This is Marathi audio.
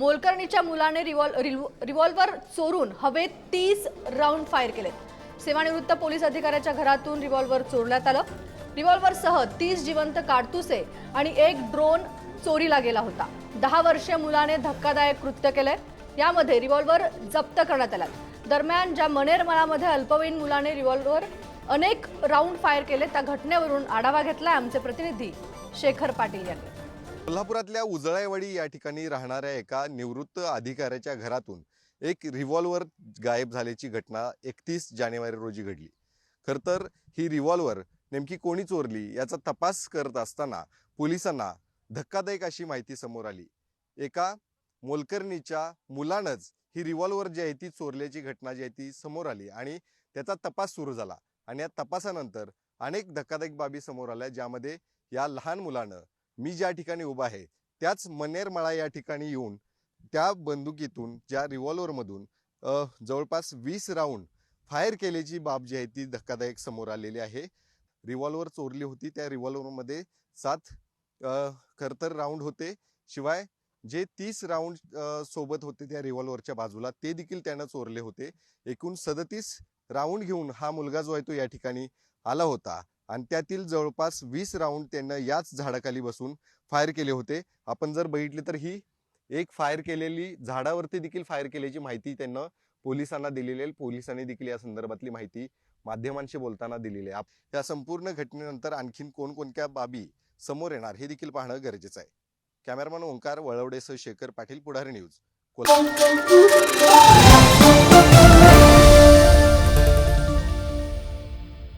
मोलकर्णीच्या मुलाने रिव्हॉल्व रिव्हॉल्वर चोरून हवेत तीस राऊंड फायर केलेत. सेवानिवृत्त पोलीस अधिकाऱ्याच्या घरातून रिव्हॉल्वर चोरण्यात आलं. रिव्हॉल्वरसह तीस जिवंत काडतुसे आणि एक ड्रोन चोरीला गेला होता. दहा वर्षीय मुलाने धक्कादायक कृत्य केलंय. यामध्ये रिव्हॉल्वर जप्त करण्यात आला. दरम्यान ज्या मनेर मळामध्ये अल्पवयीन मुलाने रिव्हॉल्वर अनेक राऊंड फायर केले त्या घटनेवरून आढावा घेतलाय आमचे प्रतिनिधी शेखर पाटील यांनी. कोल्हापुरातल्या उजळायवाडी या ठिकाणी राहणाऱ्या एका निवृत्त अधिकाऱ्याच्या घरातून एक रिव्हॉल्वर गायब झाल्याची घटना एकतीस जानेवारी रोजी घडली. खर तर ही रिव्हॉल्वर नेमकी कोणी चोरली याचा तपास करत असताना पोलिसांना धक्कादायक अशी माहिती समोर आली. एका मोलकर्णीच्या मुलानंच ही रिव्हॉल्वर जी आहे ती चोरल्याची घटना जी आहे ती समोर आली आणि त्याचा तपास सुरू झाला. आणि या तपासानंतर अनेक धक्कादायक बाबी समोर आल्या ज्यामध्ये या लहान मुलानं मी ज्या ठिकाणी उभा आहे त्याच मनेरमळा या ठिकाणी येऊन त्या बंदुकीतून ज्या रिव्हॉल्वरमधून जवळपास वीस राऊंड फायर केल्याची बाब जी आहे ती धक्कादायक समोर आलेली आहे. रिव्हॉल्वर चोरली होती त्या रिव्हॉल्वरमध्ये सात खरतर राऊंड होते. शिवाय जे तीस राऊंड सोबत होते त्या रिव्हॉल्वरच्या बाजूला ते देखील त्यानं चोरले होते. एकूण सदतीस राऊंड घेऊन हा मुलगा जो आहे तो या ठिकाणी आला होता. आणि त्यातील जवळपास वीस राऊंड त्यांना याच झाडाखाली बसून फायर केले होते. आपण जर बघितले तर ही एक फायर केलेली झाडावरती देखील फायर केल्याची माहिती त्यांना पोलिसांना दिलेली आहे. पोलिसांनी देखील या संदर्भातली माहिती माध्यमांशी बोलताना दिलेली आहे. आप- या संपूर्ण घटनेनंतर आणखीन कोणकोणत्या बाबी समोर येणार हे देखील पाहणं गरजेचं आहे. कॅमेरामॅन ओंकार वळवडेसह शेखर पाटील पुढारी न्यूज कोल्हापूर